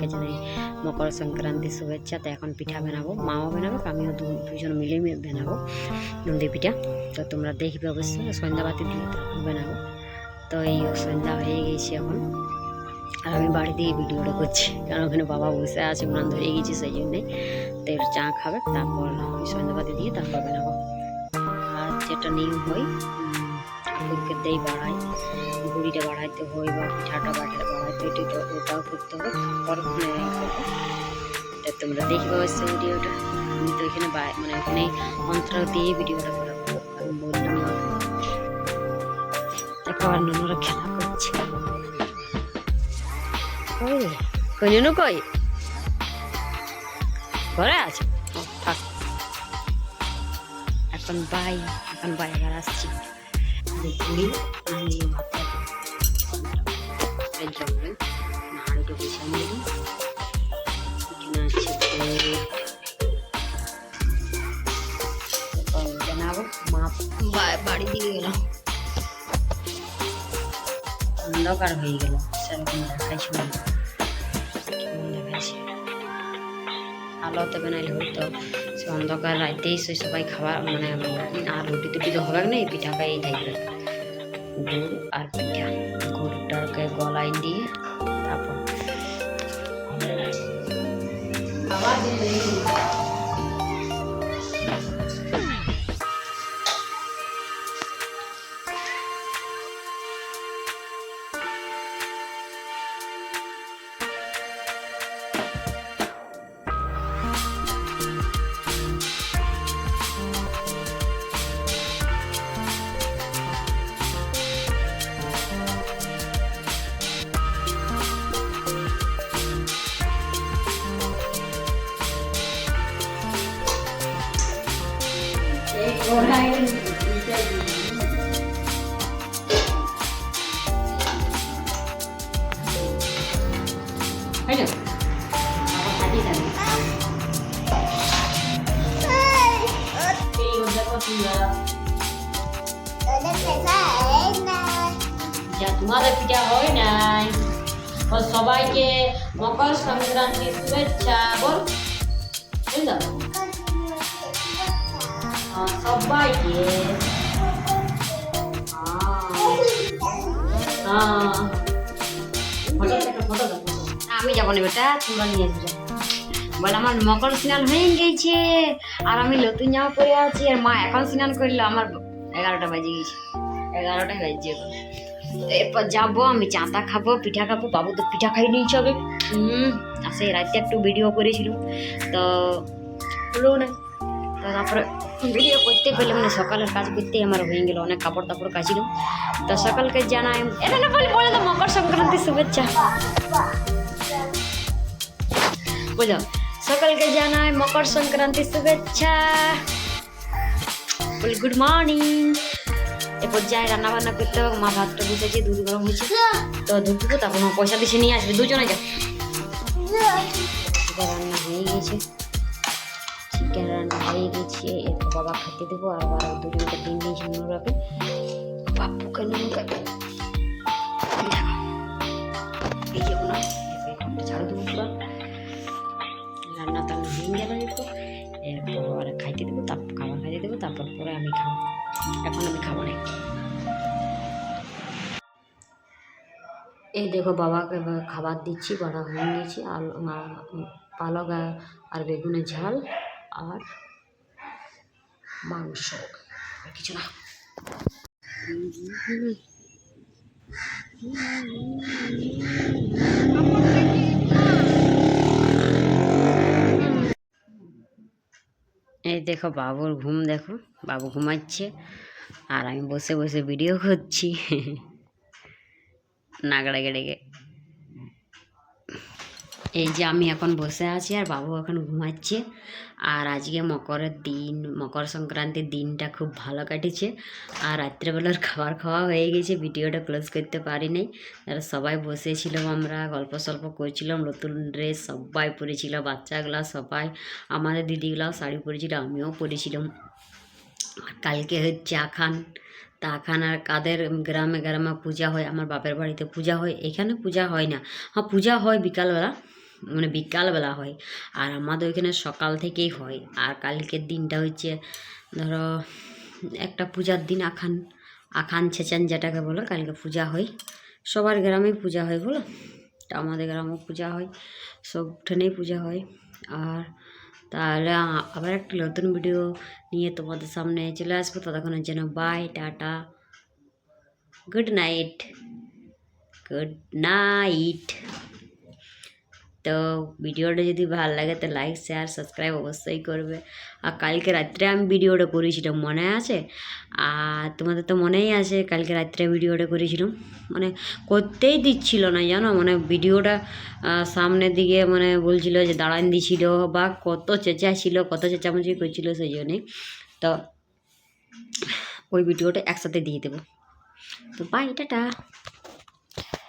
জানাই মকর সংক্রান্তির শুভেচ্ছা, তো এখন পিঠা বানাবো, মাও বানাবো, আমিও দুজন মিলে বানাবো নন্দী পিঠা। তো তোমরা দেখবে অবশ্যই সন্ধ্যাবাতি দিয়ে বানাবো। তো এই সন্ধ্যা হয়ে গেছে এখন। আর আমি বাড়ি দিয়ে ভিডিওটা করছি, কারণ ওখানে বাবা বসে আছে উনান ধরে গেছে সেই জন্যে। তো চা খাবে, তারপর সন্ধ্যাবাতি দিয়ে তারপর বানাবো। আর যেটা নিয়ম হয় দেই বাড়াই গুড়িটা বাড়াইতে হয় বা পিঠাটা বাড়াইতে বাড়াইতে হয় তো ওটাও করতে হবে করব। তা তোমরা দেখবে অবশ্যই ভিডিওটা। আমি তো এখানে মানে ওখানে মন্ত্র দিয়ে ভিডিওটা করাবো কারণ বললাম দেখো আর ননরা খেলা করছে। কই? কই ঘরে আছে? এখন বাই এখন বাই আবার আসছি। আছে তেল এখন বানাবো মা বা- বাড়ি দিয়ে গেলাম অন্ধকার হয়ে গেল সেরকম কেমন দেখাইছে আলোতে বানাইলে হয়তো সে অন্ধকার রাইতেই সে সবাই খাবার মানে আর রুটি টুটি তো হবে না পিঠাটা এই টাইপের গুড় আর পিঠা। গুড়টাকে গলায় দিয়ে তারপর তোমাদের পিঠা হয় নাই ও সবাইকে মকর সংক্রান্তির শুভেচ্ছা বল বুঝলাম হ্যাঁ, আমি যাব না বেটা তোমরা নিয়ে আসবে বলে আমার মকর স্নান হয়ে গেছে আর আমি নতুন জামা পরে আছি আর মা এখন স্নান করল, আমার এগারোটা বাজে গেছে এগারোটা বাজছে এরপর যাব, আমি চাঁদা খাব, পিঠা খাব বাবু তো পিঠা খাই নিয়েছে হবে হুম আর সেই রাতে একটু ভিডিও করেছিলাম তো হলো না তারপরে ভিডিও করতে পেলে মানে সকালের কাজ করতেই আমার হয়ে গেল, অনেক কাপড় তাপড় কাচিলাম তো সকালকে জানাই এটা না বলে বলে তো মকর সংক্রান্তির শুভেচ্ছা। বুঝলো? সকালকে জানাই, মকর সংক্রান্তির শুভেচ্ছা। বলি গুড মর্নিং এরপর যাই রান্না বান্না করতে হবে, মা ভাতটা বসেছে দুধ গরম হয়েছে। তো দুধ দেবো তারপর পয়সা দিছে, নিয়ে আসবে, দুজনে যা রান্না হয়ে গেছে। চিকেন রান্না হয়ে গেছে, এরপর বাবা খেতে দেবো, আর আবার দুজনকে দিন দিয়েছি নুরাকে বাপুকে নুরুকে দেখো। এই যে ওনা ঝাড়ু দেবো পুরো রান্না টান্না হয়ে গেল এরপর। খাইতে দেবো খাবার দেবো, তারপর পরে আমি খাব। এখন আমি খাব না। এই দেখো বাবাকে খাবার দিচ্ছি বাড়া হয়ে গেছে। আলু পালক আর- আর বেগুনের ঝাল। আর মাংস। আর কিছু না। এই দেখো বাবুর ঘুম দেখো। বাবু ঘুমাচ্ছে। আর আমি বসে বসে ভিডিও করছি। নাগড়া গেড়ে এই যে আমি এখন বসে আছি আর বাবু এখন ঘুমাচ্ছে। আর আজকে মকরের দিন, মকর সংক্রান্তির দিনটা খুব ভালো কাটেছে। আর রাত্রেবেলার খাবার খাওয়া হয়ে গেছে, ভিডিওটা ক্লোজ করতে পারি নাই। আর সবাই বসেছিলাম আমরা, গল্প সল্প করছিলাম, নতুন ড্রেস সবাই পরেছিল বাচ্চাগুলা সবাই, আমাদের দিদিগুলাও শাড়ি পরেছিল, আমিও পরেছিলাম। আর কালকে হচ্ছে আখান তা আর কাদের গ্রামে গ্রামে পূজা হয়, আমার বাপের বাড়িতে পূজা হয়, এখানে পূজা হয় না। হ্যাঁ পূজা হয় বিকালবেলা মানে বিকালবেলা হয়। আর আমাদের ওইখানে সকাল থেকেই হয়। আর কালকের দিনটা হচ্ছে, ধরো, একটা পূজার দিন আখান আখান ছেচান যেটাকে বলো, কালকে পূজা হয়। সবার গ্রামেই পূজা হয় বলো? আমাদের গ্রামেও পূজা হয়। সব ঠানেই পূজা হয়। আর তাহলে আবার একটা নতুন ভিডিও নিয়ে তোমাদের সামনে চলে আসব। ততক্ষণের জন্য bye tata. Good night good night তো ভিডিওটা যদি ভালো লাগে তো লাইক শেয়ার সাবস্ক্রাইব অবশ্যই করবে। আর কালকে রাত্রে আমি ভিডিওটা করেছিলাম, মনে আছে? আর তোমাদের তো মনেই আছে, কালকে রাত্রে ভিডিওটা করেছিলাম। মানে করতেই দিচ্ছিল না, জানো? মানে ভিডিওটা সামনের দিকে মানে বলছিল যে দাঁড়ান দিছিল, বা কত চেঁচা ছিল, কত চেঁচামেচি করছিল সেই জন্যে তো ওই ভিডিওটা একসাথে দিয়ে দেবো। তো বাই টাটা।